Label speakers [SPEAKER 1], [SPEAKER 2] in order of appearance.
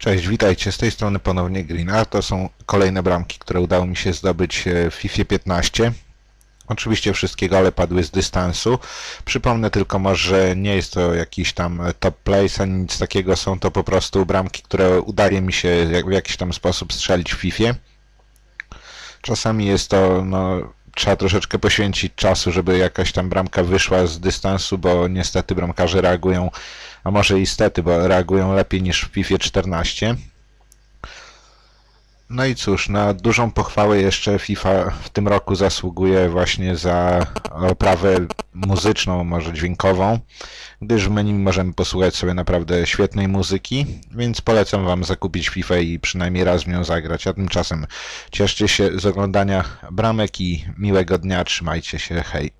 [SPEAKER 1] Cześć, witajcie. Z tej strony ponownie Green. A to są kolejne bramki, które udało mi się zdobyć e, w FIFA 15. Oczywiście wszystkie gole padły z dystansu. Przypomnę tylko może, nie jest to jakiś tam top place ani nic takiego. Są to po prostu bramki, które udaje mi się w jakiś tam sposób strzelić w FIFA. Czasami jest to, no, trzeba troszeczkę poświęcić czasu, żeby jakaś tam bramka wyszła z dystansu, bo niestety bramkarze reagują, a może i stety, bo reagują lepiej niż w FIFA 14. No i cóż, na dużą pochwałę jeszcze FIFA w tym roku zasługuje właśnie za oprawę muzyczną, może dźwiękową, gdyż w menu możemy posłuchać sobie naprawdę świetnej muzyki, więc polecam Wam zakupić FIFA i przynajmniej raz w nią zagrać. A tymczasem cieszcie się z oglądania bramek i miłego dnia, trzymajcie się, hej.